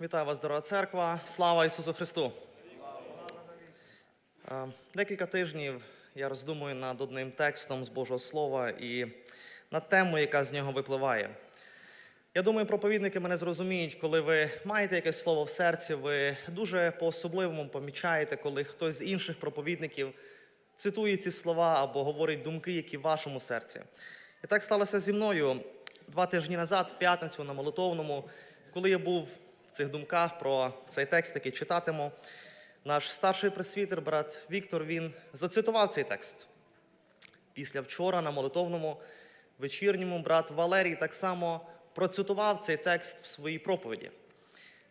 Вітаю вас, дорога церква. Слава Ісусу Христу! Е, Декілька тижнів я роздумую над одним текстом з Божого Слова і над темою, яка з нього випливає. Я думаю, проповідники мене зрозуміють, коли ви маєте якесь слово в серці, ви дуже по-особливому помічаєте, коли хтось з інших проповідників цитує ці слова або говорить думки, які в вашому серці. І так сталося зі мною два тижні назад, в п'ятницю на молитовному, коли я був цих думках про цей текст, який читатиму. Наш старший пресвітер, брат Віктор, він зацитував цей текст. Після вчора на молитовному вечірньому брат Валерій так само процитував цей текст в своїй проповіді.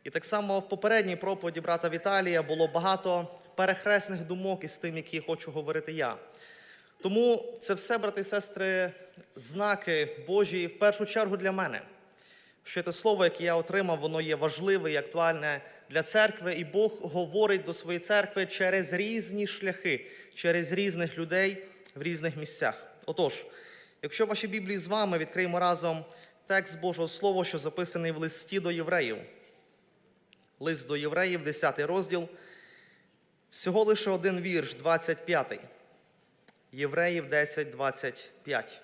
І так само в попередній проповіді брата Віталія було багато перехресних думок із тим, які хочу говорити я. Тому це все, брати і сестри, знаки Божі в першу чергу для мене. Що те слово, яке я отримав, воно є важливе і актуальне для церкви, і Бог говорить до своєї церкви через різні шляхи, через різних людей в різних місцях. Отож, якщо в вашій Біблії з вами відкриємо разом текст Божого Слова, що записаний в листі до євреїв. Лист до євреїв, 10 розділ. Всього лише один вірш, 25. Євреїв 10, 25.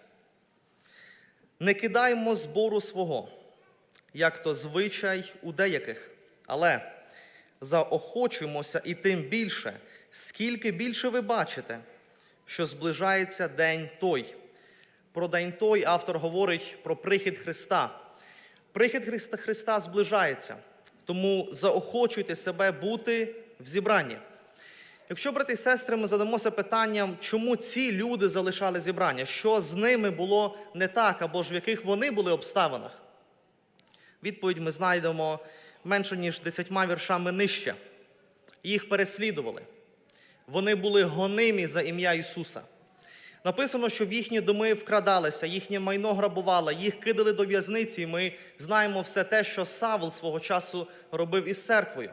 Не кидаймо збору свого, як то звичай у деяких, але заохочуємося і тим більше, скільки більше ви бачите, що зближається день той. Про день той автор говорить про прихід Христа. Прихід Христа Христа зближається, тому заохочуйте себе бути в зібранні. Якщо, брати і сестри, ми задамося питанням, чому ці люди залишали зібрання, що з ними було не так, або ж в яких вони були обставинах, відповідь ми знайдемо менше, ніж десятьма віршами нижче. Їх переслідували. Вони були гонимі за ім'я Ісуса. Написано, що в їхні доми вкрадалися, їхнє майно грабувало, їх кидали до в'язниці. І ми знаємо все те, що Савл свого часу робив із церквою.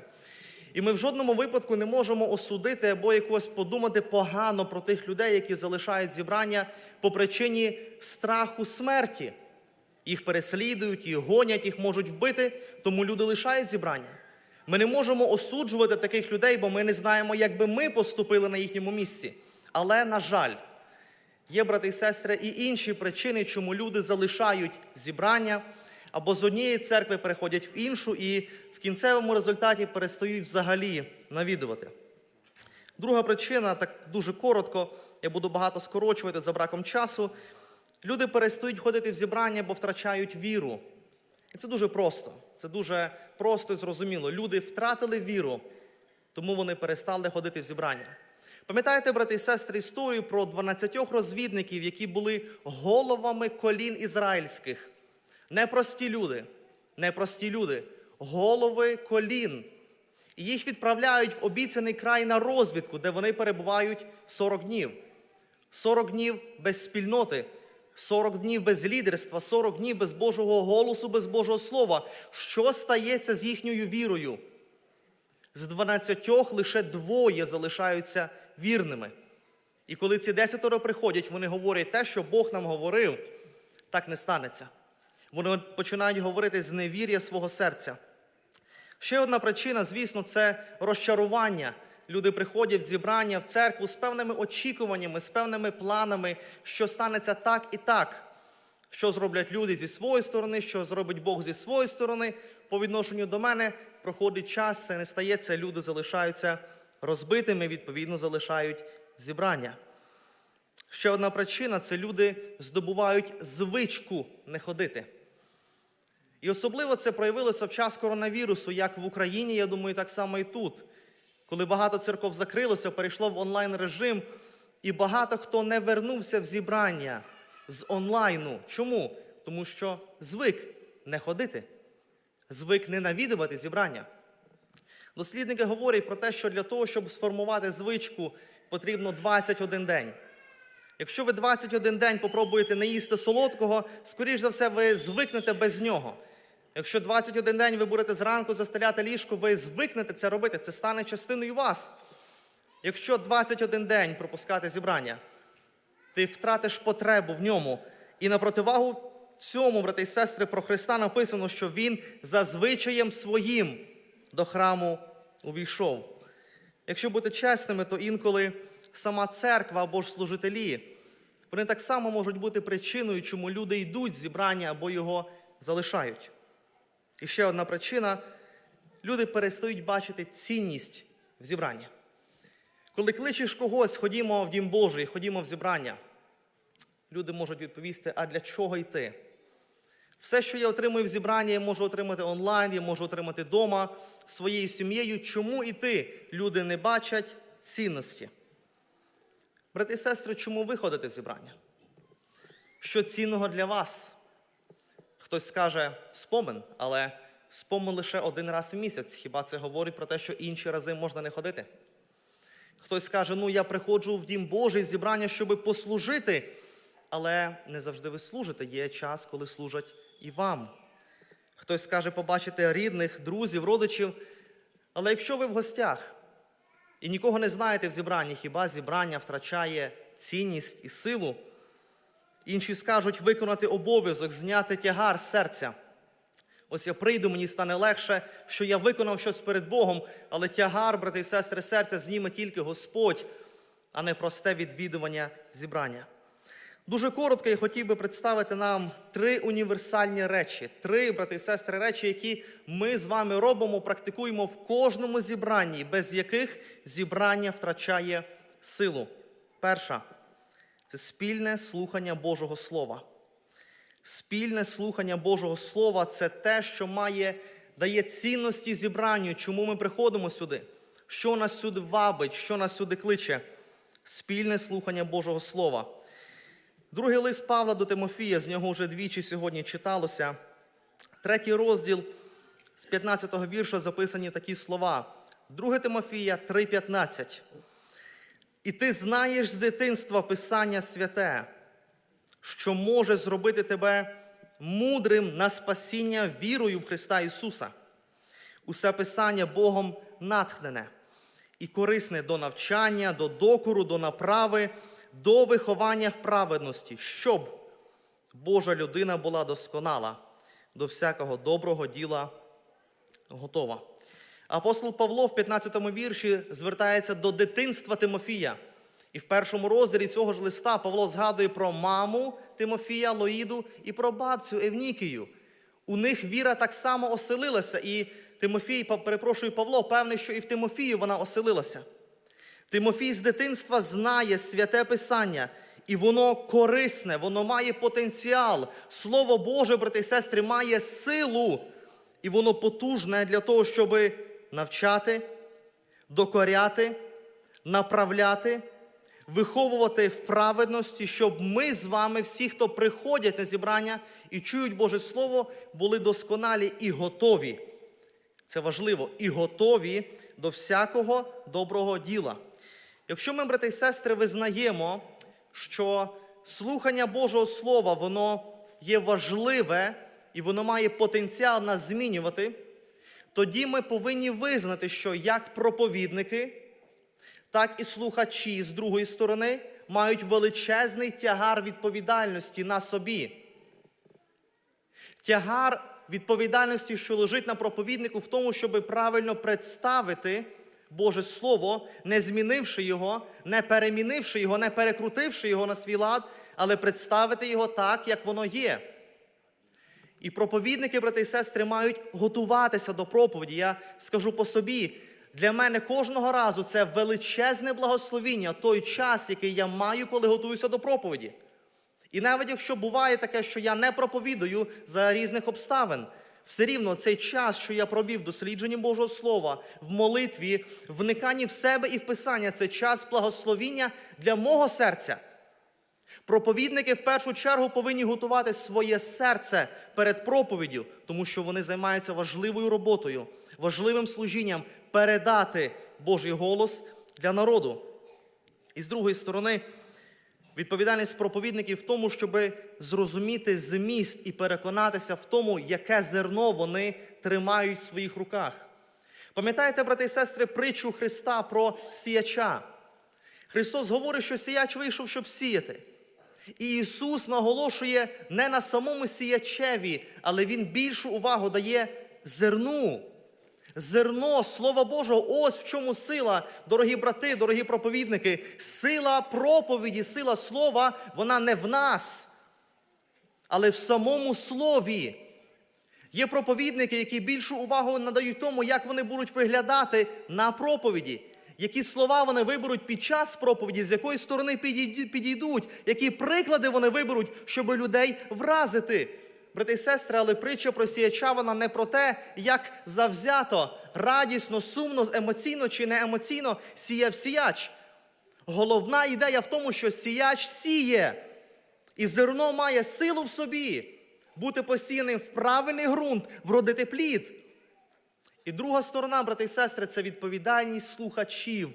І ми в жодному випадку не можемо осудити або якось подумати погано про тих людей, які залишають зібрання по причині страху смерті. Їх переслідують, їх гонять, їх можуть вбити, тому люди лишають зібрання. Ми не можемо осуджувати таких людей, бо ми не знаємо, як би ми поступили на їхньому місці. Але, на жаль, є, брати і сестри, і інші причини, чому люди залишають зібрання або з однієї церкви переходять в іншу і в кінцевому результаті перестають взагалі навідувати. Друга причина, так дуже коротко, я буду багато скорочувати за браком часу. Люди перестають ходити в зібрання, бо втрачають віру. І це дуже просто. Це дуже просто і зрозуміло. Люди втратили віру, тому вони перестали ходити в зібрання. Пам'ятаєте, брати і сестри, історію про 12 розвідників, які були головами колін ізраїльських? Непрості люди, непрості люди, голови колін. І їх відправляють в обіцяний край на розвідку, де вони перебувають 40 днів. 40 днів без спільноти, 40 днів без лідерства, 40 днів без Божого голосу, без Божого Слова. Що стається з їхньою вірою? З 12 лише двоє залишаються вірними. І коли ці десятеро приходять, вони говорять те, що Бог нам говорив, так не станеться. Вони починають говорити з невір'я свого серця. Ще одна причина, звісно, це розчарування. Люди приходять в зібрання в церкву з певними очікуваннями, з певними планами, що станеться так і так. Що зроблять люди зі своєї сторони, що зробить Бог зі своєї сторони по відношенню до мене, проходить час, це не стається, люди залишаються розбитими, відповідно, залишають зібрання. Ще одна причина це люди здобувають звичку не ходити. І особливо це проявилося в час коронавірусу, як в Україні, я думаю, так само і тут. Коли багато церков закрилося, перейшло в онлайн режим, і багато хто не вернувся в зібрання з онлайну. Чому? Тому що звик не ходити, звик не навідувати зібрання. Дослідники говорять про те, що для того, щоб сформувати звичку, потрібно 21 день. Якщо ви 21 день попробуєте не їсти солодкого, скоріш за все, ви звикнете без нього. Якщо 21 день ви будете зранку застеляти ліжко, ви звикнете це робити, це стане частиною вас. Якщо 21 день пропускати зібрання, ти втратиш потребу в ньому. І на противагу цьому, брати і сестри, про Христа написано, що Він за звичаєм своїм до храму увійшов. Якщо бути чесними, то інколи сама церква або ж служителі, вони так само можуть бути причиною, чому люди йдуть з зібрання або його залишають. І ще одна причина люди перестають бачити цінність в зібранні. Коли кличеш когось, ходімо в Дім Божий, ходімо в зібрання, люди можуть відповісти, а для чого йти? Все, що я отримую в зібранні, я можу отримати онлайн, я можу отримати вдома своєю сім'єю. Чому іти? Люди не бачать цінності. Брати і сестри, чому ви ходите в зібрання? Що цінного для вас? Хтось скаже спомин, але спомин лише один раз в місяць. Хіба це говорить про те, що інші рази можна не ходити? Хтось скаже, ну я приходжу в Дім Божий зібрання, щоб послужити, але не завжди ви служите. Є час, коли служать і вам. Хтось скаже побачити рідних, друзів, родичів. Але якщо ви в гостях і нікого не знаєте в зібранні, хіба зібрання втрачає цінність і силу? Інші скажуть виконати обов'язок, зняти тягар з серця. Ось я прийду, мені стане легше, що я виконав щось перед Богом, але тягар, брати і сестри, серця зніме тільки Господь, а не просте відвідування зібрання. Дуже коротко я хотів би представити нам три універсальні речі, три, брати і сестри, речі, які ми з вами робимо, практикуємо в кожному зібранні, без яких зібрання втрачає силу. Перша це спільне слухання Божого Слова. Спільне слухання Божого Слова це те, що має, дає цінності зібранню, чому ми приходимо сюди, що нас сюди вабить, що нас сюди кличе. Спільне слухання Божого Слова. Другий лист Павла до Тимофія, з нього вже двічі сьогодні читалося. Третій розділ з 15-го вірша записані такі слова. 2 Тимофія 3,15. І ти знаєш з дитинства Писання святе, що може зробити тебе мудрим на спасіння вірою в Христа Ісуса. Усе Писання Богом натхнене і корисне до навчання, до докору, до направи, до виховання в праведності, щоб Божа людина була досконала, до всякого доброго діла готова. Апостол Павло в 15-му вірші звертається до дитинства Тимофія. І в першому розділі цього ж листа Павло згадує про маму Тимофія Лоїду і про бабцю Евнікію. У них віра так само оселилася, і Тимофій, перепрошую, Павло, певний, що і в Тимофію вона оселилася. Тимофій з дитинства знає святе Писання, і воно корисне, воно має потенціал. Слово Боже, брати і сестри, має силу, і воно потужне для того, щоб навчати, докоряти, направляти, виховувати в праведності, щоб ми з вами, всі, хто приходять на зібрання і чують Боже Слово, були досконалі і готові. Це важливо, і готові до всякого доброго діла. Якщо ми, брати і сестри, визнаємо, що слухання Божого Слова, воно є важливе і воно має потенціал нас змінювати, тоді ми повинні визнати, що як проповідники, так і слухачі з другої сторони мають величезний тягар відповідальності на собі. Тягар відповідальності, що лежить на проповіднику, в тому, щоб правильно представити Боже Слово, не змінивши його, не перемінивши його, не перекрутивши його на свій лад, але представити його так, як воно є. І проповідники, брати і сестри, мають готуватися до проповіді. Я скажу по собі, для мене кожного разу це величезне благословіння, той час, який я маю, коли готуюся до проповіді. І навіть якщо буває таке, що я не проповідую за різних обставин, все рівно цей час, що я провів дослідженням Божого Слова, в молитві, вниканні в себе і в Писання, це час благословіння для мого серця. Проповідники в першу чергу повинні готувати своє серце перед проповіддю, тому що вони займаються важливою роботою, важливим служінням передати Божий голос для народу. І з другої сторони, відповідальність проповідників в тому, щоб зрозуміти зміст і переконатися в тому, яке зерно вони тримають в своїх руках. Пам'ятаєте, брати і сестри, притчу Христа про сіяча? Христос говорить, що сіяч вийшов, щоб сіяти. І Ісус наголошує не на самому сіячеві, але Він більшу увагу дає зерну. Зерно Слова Божого, ось в чому сила, дорогі брати, дорогі проповідники. Сила проповіді, сила слова, вона не в нас, але в самому слові. Є проповідники, які більшу увагу надають тому, як вони будуть виглядати на проповіді, які слова вони виберуть під час проповіді, з якої сторони підійдуть, які приклади вони виберуть, щоб людей вразити. Брати і сестри, але притча про сіяча вона не про те, як завзято, радісно, сумно, емоційно чи не емоційно сіяв сіяч. Головна ідея в тому, що сіяч сіє, і зерно має силу в собі бути посіяним в правильний ґрунт, вродити плід. І друга сторона, брати і сестри, це відповідальність слухачів.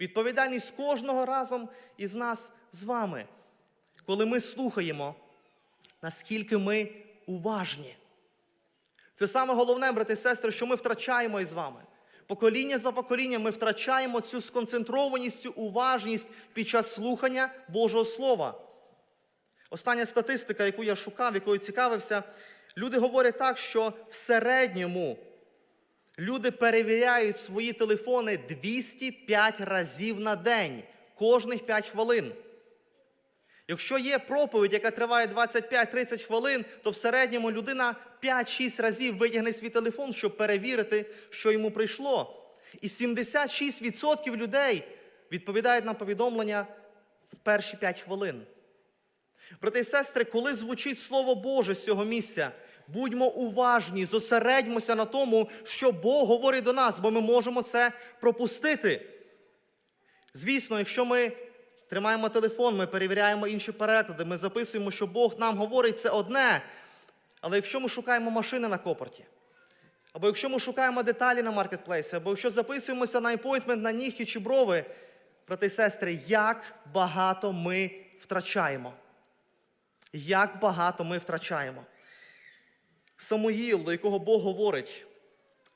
Відповідальність кожного разом із нас з вами. Коли ми слухаємо, наскільки ми уважні. Це саме головне, брати і сестри, що ми втрачаємо із вами. Покоління за поколінням ми втрачаємо цю сконцентрованість, цю уважність під час слухання Божого Слова. Остання статистика, яку я шукав, якою цікавився, люди говорять так, що в середньому люди перевіряють свої телефони 205 разів на день, кожних 5 хвилин. Якщо є проповідь, яка триває 25-30 хвилин, то в середньому людина 5-6 разів витягне свій телефон, щоб перевірити, що йому прийшло. І 76% людей відповідають на повідомлення в перші 5 хвилин. Брати і сестри, коли звучить Слово Боже з цього місця, будьмо уважні, зосередьмося на тому, що Бог говорить до нас, бо ми можемо це пропустити. Звісно, якщо ми тримаємо телефон, ми перевіряємо інші переклади, ми записуємо, що Бог нам говорить, це одне. Але якщо ми шукаємо машини на копорті, або якщо ми шукаємо деталі на маркетплейсі, або якщо записуємося на апойтмент на нігті чи брови, брати і сестри, як багато ми втрачаємо. Як багато ми втрачаємо. Самуїл, до якого Бог говорить,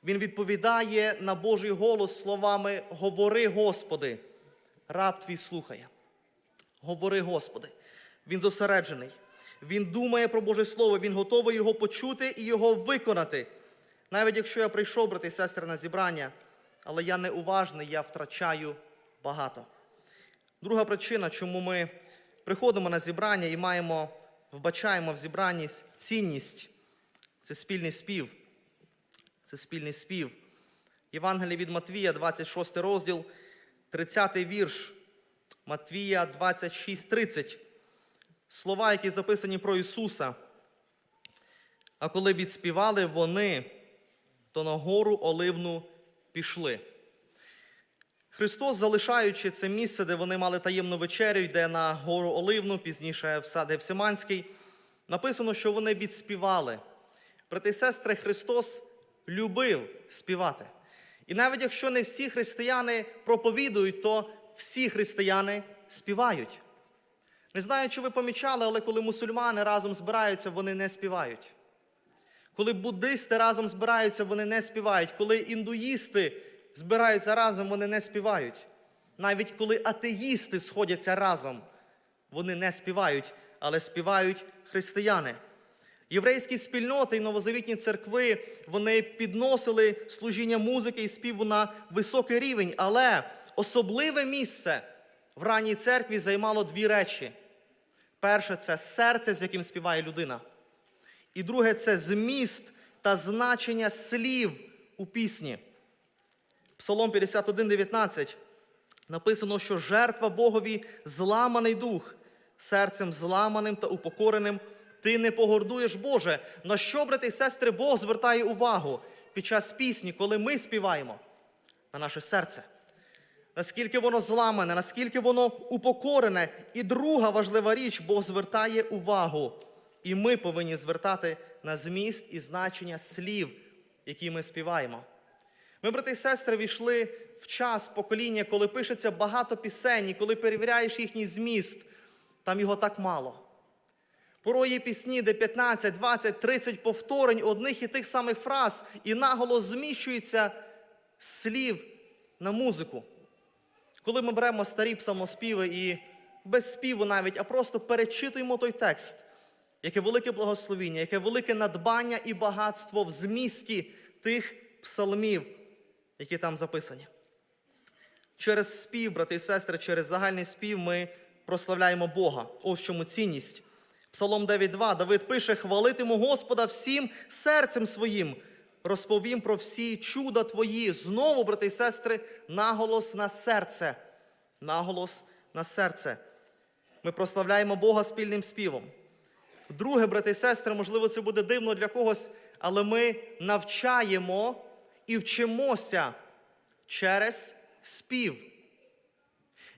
він відповідає на Божий голос словами Говори, Господи, раб твій слухає. Говори, Господи. Він зосереджений. Він думає про Боже Слово, він готовий його почути і його виконати. Навіть якщо я прийшов, брати і сестри, на зібрання, але я неуважний, я втрачаю багато. Друга причина, чому ми приходимо на зібрання і маємо, вбачаємо в зібранні цінність це спільний спів. Це спільний спів. Євангеліє від Матвія, 26 розділ, 30 вірш. Матвія 26, 30. Слова, які записані про Ісуса. А коли відспівали вони, то на гору Оливну пішли. Христос, залишаючи це місце, де вони мали таємну вечерю, йде на гору Оливну, пізніше в сад Гефсиманський, написано, що вони відспівали. Брати і сестри, Христос любив співати. І навіть якщо не всі християни проповідують, то всі християни співають. Не знаю, чи ви помічали, але коли мусульмани разом збираються, вони не співають. Коли буддисти разом збираються, вони не співають. Коли індуїсти збираються разом, вони не співають. Навіть коли атеїсти сходяться разом, вони не співають, але співають християни. Єврейські спільноти і новозавітні церкви вони підносили служіння музики і співу на високий рівень, але особливе місце в ранній церкві займало дві речі. Перше це серце, з яким співає людина. І друге це зміст та значення слів у пісні. Псалом 51, 19 написано, що жертва Богові зламаний дух, серцем зламаним та упокореним. Ти не погордуєш Боже. На що, брати і сестри, Бог звертає увагу під час пісні, коли ми співаємо на наше серце. Наскільки воно зламане, наскільки воно упокорене. І друга важлива річ, Бог звертає увагу. І ми повинні звертати на зміст і значення слів, які ми співаємо. Ми, брати і сестри, війшли в час покоління, коли пишеться багато пісень, і коли перевіряєш їхній зміст, там його так мало. Порой є пісні, де 15, 20, 30 повторень одних і тих самих фраз, і наголос зміщується слів на музику. Коли ми беремо старі псалмоспіви і без співу навіть, а просто перечитуємо той текст, яке велике благословіння, яке велике надбання і багатство в змісті тих псалмів, які там записані. Через спів, брати і сестри, через загальний спів ми прославляємо Бога. Ось чому цінність. Псалом 9.2 Давид пише: Хвалитиму Господа всім серцем своїм, розповім про всі чуда твої. Знову, брати і сестри, наголос на серце. Наголос на серце. Ми прославляємо Бога спільним співом. Друге, брати і сестри, можливо, це буде дивно для когось, але ми навчаємо і вчимося через спів.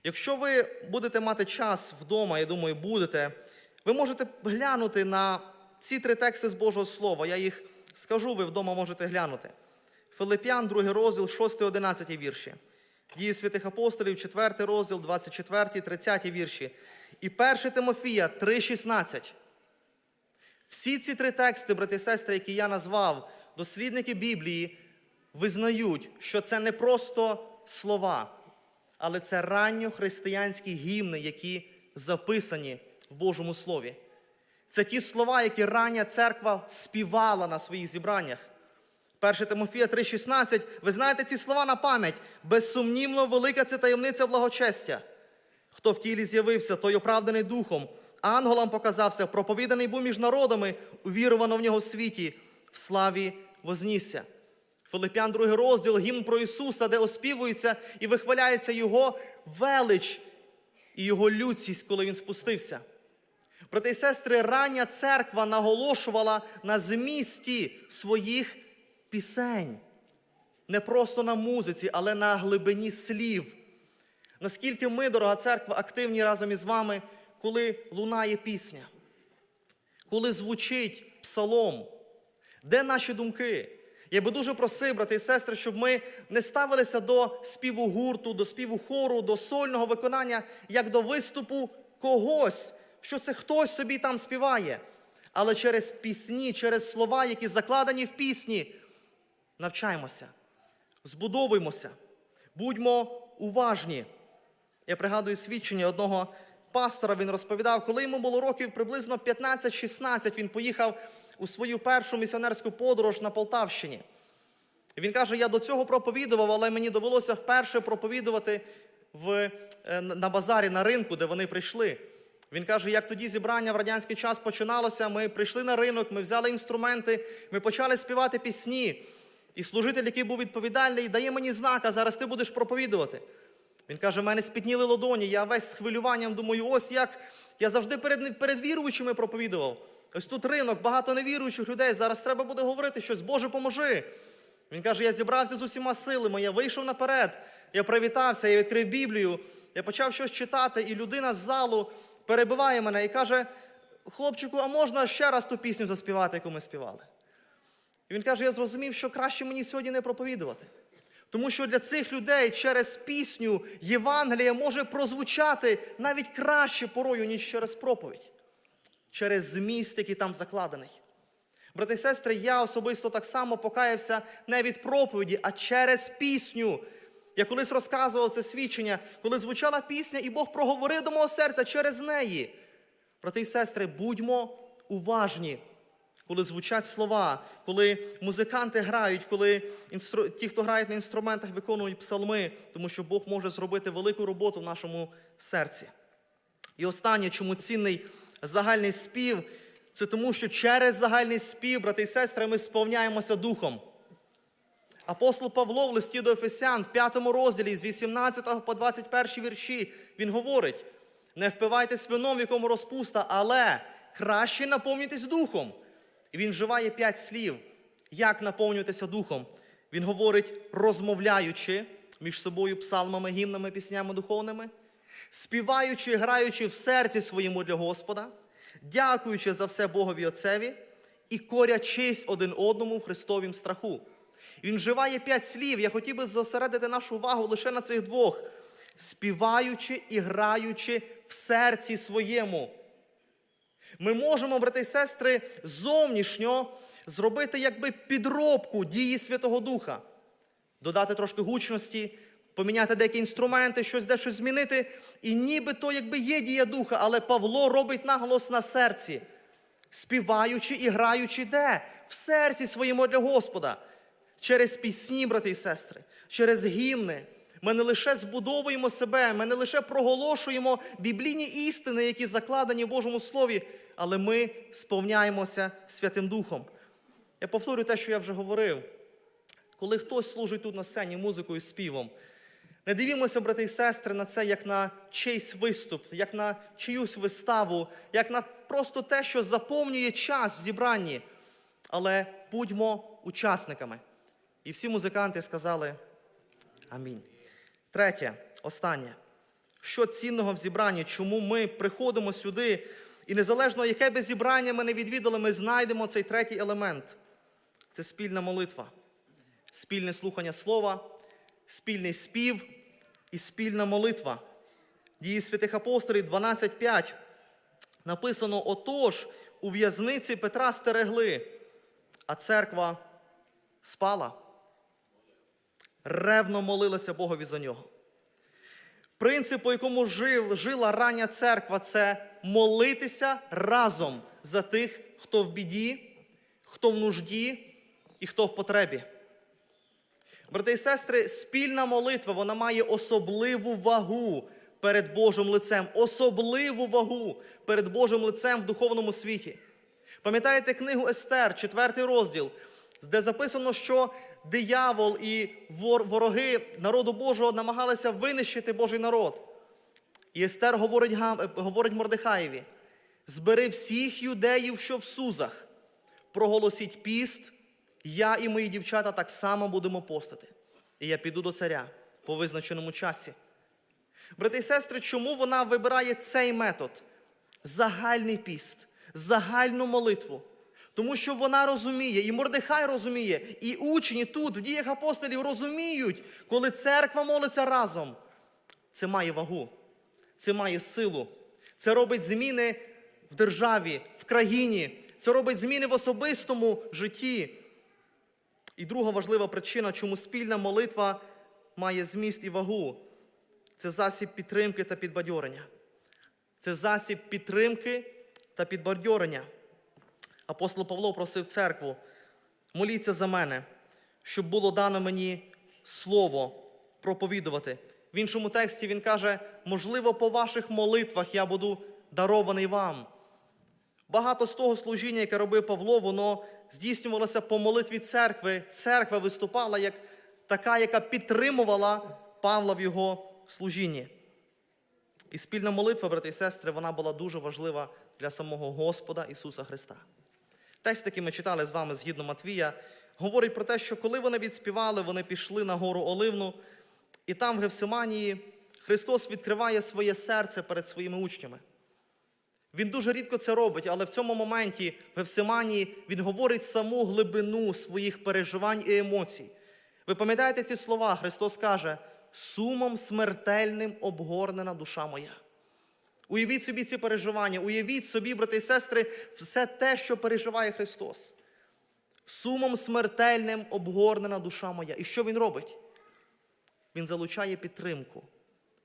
Якщо ви будете мати час вдома, я думаю, будете, ви можете глянути на ці три тексти з Божого Слова. Я їх скажу, ви вдома можете глянути. Филип'ян, 2 розділ, 6, 11 вірші. Дії святих апостолів, 4 розділ, 24, 30 вірші. І 1 Тимофія 3,16. Всі ці три тексти, брати і сестри, які я назвав, дослідники Біблії, визнають, що це не просто слова, але це ранньохристиянські гімни, які записані в Божому Слові. Це ті слова, які рання церква співала на своїх зібраннях. 1 Тимофія 3,16. Ви знаєте ці слова на пам'ять. Безсумнівно, велика це таємниця благочестя. Хто в тілі з'явився, той оправданий духом. Ангелам показався, проповіданий був між народами, увірувано в нього в світі, в славі вознісся. Филип'ян, 2 розділ, гімн про Ісуса, де оспівується і вихваляється Його велич і Його людськість, коли Він спустився. Брати і сестри, рання церква наголошувала на змісті своїх пісень. Не просто на музиці, але на глибині слів. Наскільки ми, дорога церква, активні разом із вами, коли лунає пісня, коли звучить псалом, де наші думки? Я би дуже просив, брати і сестри, щоб ми не ставилися до співу гурту, до співу хору, до сольного виконання, як до виступу когось, що це хтось собі там співає. Але через пісні, через слова, які закладені в пісні, навчаємося, збудовуємося, будьмо уважні. Я пригадую свідчення одного пастора, він розповідав, коли йому було років приблизно 15-16, він поїхав у свою першу місіонерську подорож на Полтавщині. І він каже: я до цього проповідував, але мені довелося вперше проповідувати в, е, на базарі на ринку, де вони прийшли. Він каже, як тоді зібрання в радянський час починалося, ми прийшли на ринок, ми взяли інструменти, ми почали співати пісні. І служитель, який був відповідальний, дає мені знак, а зараз ти будеш проповідувати. Він каже, в мене спітніли ладоні, я весь з хвилюванням думаю, ось як я завжди перед, перед віруючими проповідував. Ось тут ринок, багато невіруючих людей. Зараз треба буде говорити щось, Боже, поможи. Він каже, я зібрався з усіма силами, я вийшов наперед, я привітався, я відкрив Біблію, я почав щось читати, і людина з залу перебиває мене і каже: хлопчику, а можна ще раз ту пісню заспівати, яку ми співали? І він каже: я зрозумів, що краще мені сьогодні не проповідувати. Тому що для цих людей через пісню Євангелія може прозвучати навіть краще порою, ніж через проповідь, через зміст, який там закладений. Брати і сестри, я особисто так само покаявся не від проповіді, а через пісню. Я колись розказував це свідчення, коли звучала пісня, і Бог проговорив до мого серця через неї. Брати і сестри, будьмо уважні, коли звучать слова, коли музиканти грають, коли інстру... ті, хто грають на інструментах, виконують псалми, тому що Бог може зробити велику роботу в нашому серці. І останнє, чому цінний загальний спів, це тому, що через загальний спів, брати і сестри, ми сповняємося духом. Апостол Павло в листі до Ефесян в 5 розділі з 18 по 21 вірші він говорить: не впивайтесь вином, в якому розпуста, але краще наповнюйтесь духом. І він вживає п'ять слів, як наповнюватися духом. Він говорить, розмовляючи між собою псалмами, гімнами, піснями духовними, співаючи, граючи в серці своєму для Господа, дякуючи за все Богові Отцеві і корячись один одному в Христовім страху. Він вживає п'ять слів. Я хотів би зосередити нашу увагу лише на цих двох: співаючи і граючи в серці своєму. Ми можемо, брати і сестри, зовнішньо зробити якби підробку дії Святого Духа, додати трошки гучності, поміняти деякі інструменти, щось дещо змінити. І ніби то якби є дія духа, але Павло робить наголос на серці, співаючи і граючи де? В серці своєму для Господа. Через пісні, брати і сестри, через гімни. Ми не лише збудовуємо себе, ми не лише проголошуємо біблійні істини, які закладені в Божому Слові, але ми сповняємося Святим Духом. Я повторю те, що я вже говорив. Коли хтось служить тут на сцені музикою співом, не дивімося, брати і сестри, на це як на чийсь виступ, як на чиюсь виставу, як на просто те, що заповнює час в зібранні. Але будьмо учасниками. І всі музиканти сказали Амінь. Третє, останнє. Що цінного в зібранні? Чому ми приходимо сюди? І незалежно, яке би зібрання ми не відвідали, ми знайдемо цей третій елемент. Це спільна молитва, спільне слухання слова, спільний спів і спільна молитва. Дії святих апостолів 12.5 написано: отож, у в'язниці Петра стерегли, а церква спала ревно молилася Богові за нього. Принцип, по якому жив, жила рання церква, це молитися разом за тих, хто в біді, хто в нужді і хто в потребі. Брати і сестри, спільна молитва вона має особливу вагу перед Божим лицем, особливу вагу перед Божим лицем в духовному світі. Пам'ятаєте книгу Естер, четвертий розділ, де записано, що диявол і вороги народу Божого намагалися винищити Божий народ. І Естер говорить, е, говорить Мордехаєві: збери всіх юдеїв, що в Сузах, проголосіть піст, я і мої дівчата так само будемо постити. І я піду до царя по визначеному часі. Брати і сестри, чому вона вибирає цей метод? Загальний піст, загальну молитву. Тому що вона розуміє, і Мордехай розуміє, і учні тут, в діях апостолів, розуміють, коли церква молиться разом. Це має вагу, це має силу, це робить зміни в державі, в країні, це робить зміни в особистому житті. І друга важлива причина, чому спільна молитва має зміст і вагу, це засіб підтримки та підбадьорення. Це засіб підтримки та підбадьорення. Апостол Павло просив церкву, моліться за мене, щоб було дано мені слово проповідувати. В іншому тексті він каже, можливо, по ваших молитвах я буду дарований вам. Багато з того служіння, яке робив Павло, воно здійснювалося по молитві церкви. Церква виступала як така, яка підтримувала Павла в його служінні. І спільна молитва, брати і сестри, вона була дуже важлива для самого Господа Ісуса Христа. Текст, який ми читали з вами згідно Матвія, говорить про те, що коли вони відспівали, вони пішли на гору Оливну, і там, в Гевсиманії, Христос відкриває своє серце перед своїми учнями. Він дуже рідко це робить, але в цьому моменті, в Гевсиманії, він говорить саму глибину своїх переживань і емоцій. Ви пам'ятаєте ці слова? Христос каже: сумом смертельним обгорнена душа моя. Уявіть собі ці переживання, уявіть собі, брати і сестри, все те, що переживає Христос. Сумом смертельним обгорнена душа моя. І що він робить? Він залучає підтримку.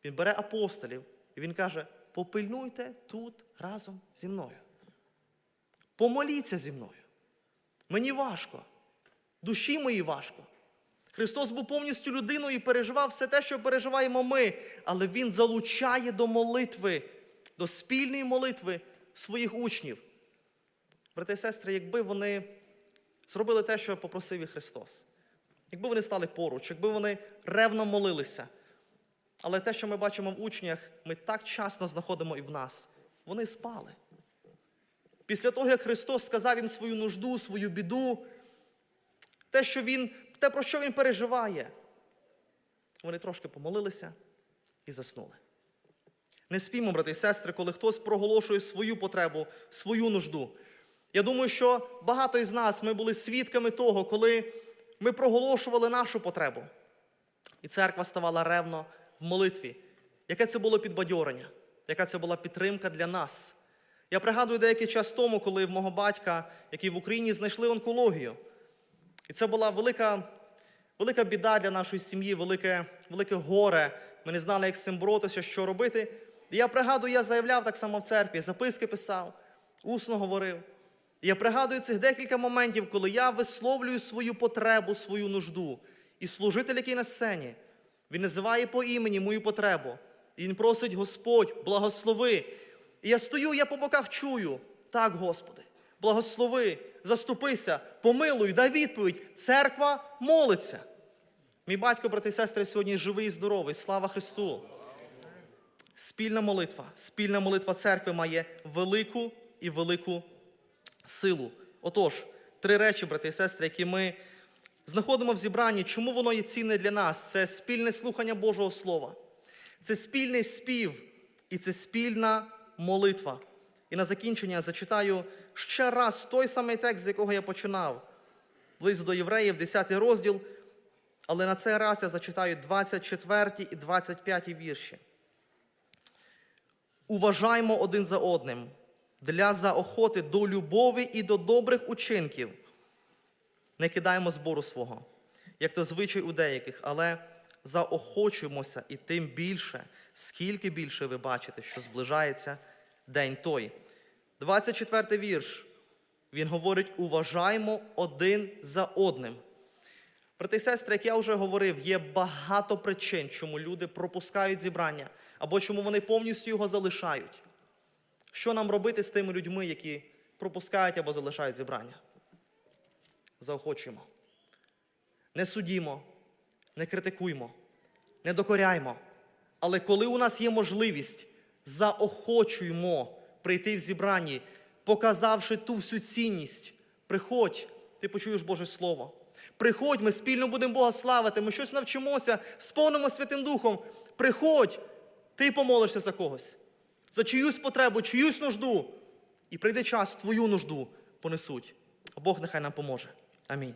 Він бере апостолів і він каже: попильнуйте тут разом зі мною. Помоліться зі мною. Мені важко, душі моїй важко. Христос був повністю людиною і переживав все те, що переживаємо ми, але Він залучає до молитви, до спільної молитви своїх учнів. Брати і сестри, якби вони зробили те, що попросив і Христос, якби вони стали поруч, якби вони ревно молилися. Але те, що ми бачимо в учнях, ми так часто знаходимо і в нас. Вони спали. Після того, як Христос сказав їм свою нужду, свою біду, те, що він, те, про що він переживає, вони трошки помолилися і заснули. Не спімо, брати і сестри, коли хтось проголошує свою потребу, свою нужду. Я думаю, що багато із нас ми були свідками того, коли ми проголошували нашу потребу. І церква ставала ревно в молитві. Яке це було підбадьорення, яка це була підтримка для нас. Я пригадую деякий час тому, коли в мого батька, який в Україні знайшли онкологію. І це була велика, велика біда для нашої сім'ї, велике, велике горе. Ми не знали, як з цим боротися, що робити. Я пригадую, я заявляв так само в церкві, записки писав, усно говорив. Я пригадую цих декілька моментів, коли я висловлюю свою потребу, свою нужду. І служитель, який на сцені, він називає по імені мою потребу. І він просить Господь, благослови. І я стою, я по боках чую. Так, Господи, благослови, заступися, помилуй, дай відповідь. Церква молиться. Мій батько, брати і сестри, сьогодні живий і здоровий. Слава Христу! Спільна молитва, спільна молитва церкви має велику і велику силу. Отож, три речі, брати і сестри, які ми знаходимо в зібранні, чому воно є цінне для нас? Це спільне слухання Божого Слова, це спільний спів і це спільна молитва. І на закінчення я зачитаю ще раз той самий текст, з якого я починав. Лист до євреїв, 10 розділ. Але на цей раз я зачитаю 24 і 25 вірші. Уважаймо один за одним для заохоти до любові і до добрих учинків. Не кидаємо збору свого, як то звичай у деяких, але заохочуємося і тим більше, скільки більше ви бачите, що зближається день той. 24 вірш. Він говорить: уважаймо один за одним. Брати і сестри, як я вже говорив, є багато причин, чому люди пропускають зібрання, або чому вони повністю його залишають. Що нам робити з тими людьми, які пропускають або залишають зібрання? Заохочуємо. Не судімо, не критикуймо, не докоряймо. Але коли у нас є можливість, заохочуємо прийти в зібранні, показавши ту всю цінність, приходь, ти почуєш Боже Слово. Приходь, ми спільно будемо Бога славити, ми щось навчимося, сповнимо Святим Духом. Приходь, ти помолишся за когось, за чиюсь потребу, чиюсь нужду. І прийде час, твою нужду понесуть. А Бог нехай нам поможе. Амінь.